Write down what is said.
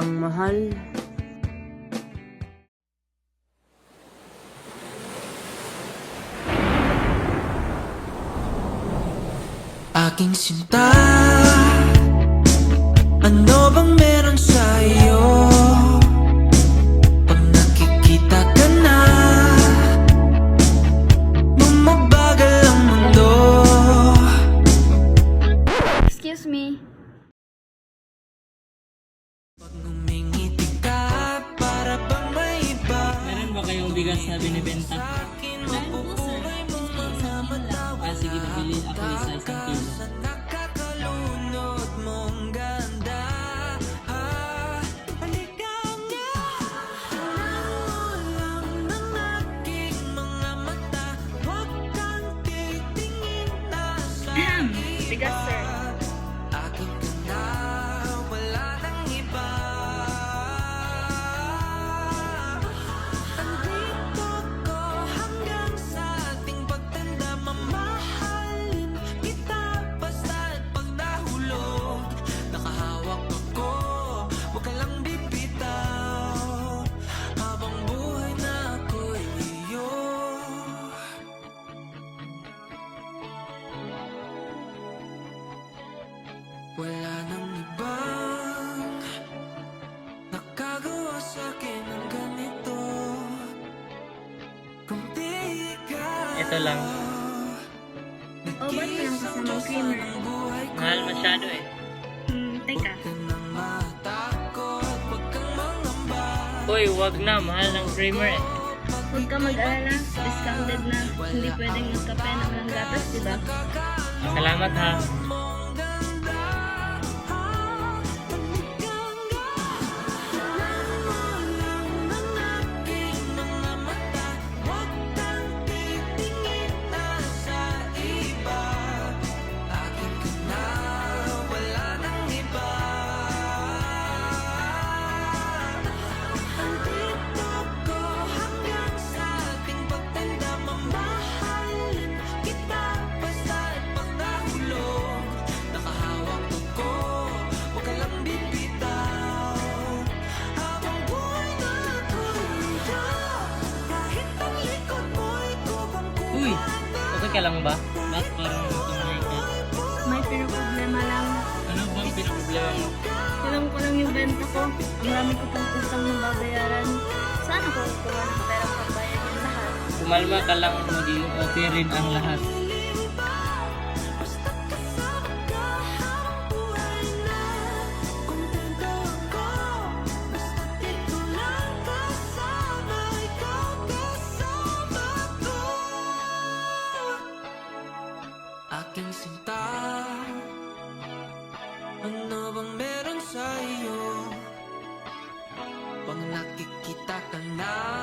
ang mahal. Aking sinta Ano bang meron sa'yo? Pag nakikita ka na Bumabagal ang mundo Excuse me. Bigas na binibenta? Ah, sige, nabili ako isa isang kilo. Sa nakakalunod Ito lang. Oh, ba't walang kasamang creamer? Mahal masyado eh. Hmm, teka. Uy, wag na. Mahal ng creamer eh. Huwag ka mag-alala. Discounted na. Hindi pwedeng magkape walang gatas, di ba? Salamat ha. Ka lang ba? Bakit parang tumay ka? May pero problema lang. Ano bang pinaproblema mo? Kulang ko lang yung benta ko. Ang dami ko pang utang na babayaran. Saan ako kukuha ng perang pambayad yung lahat? Kumalma ka lang, magiging okay rin ang lahat. But now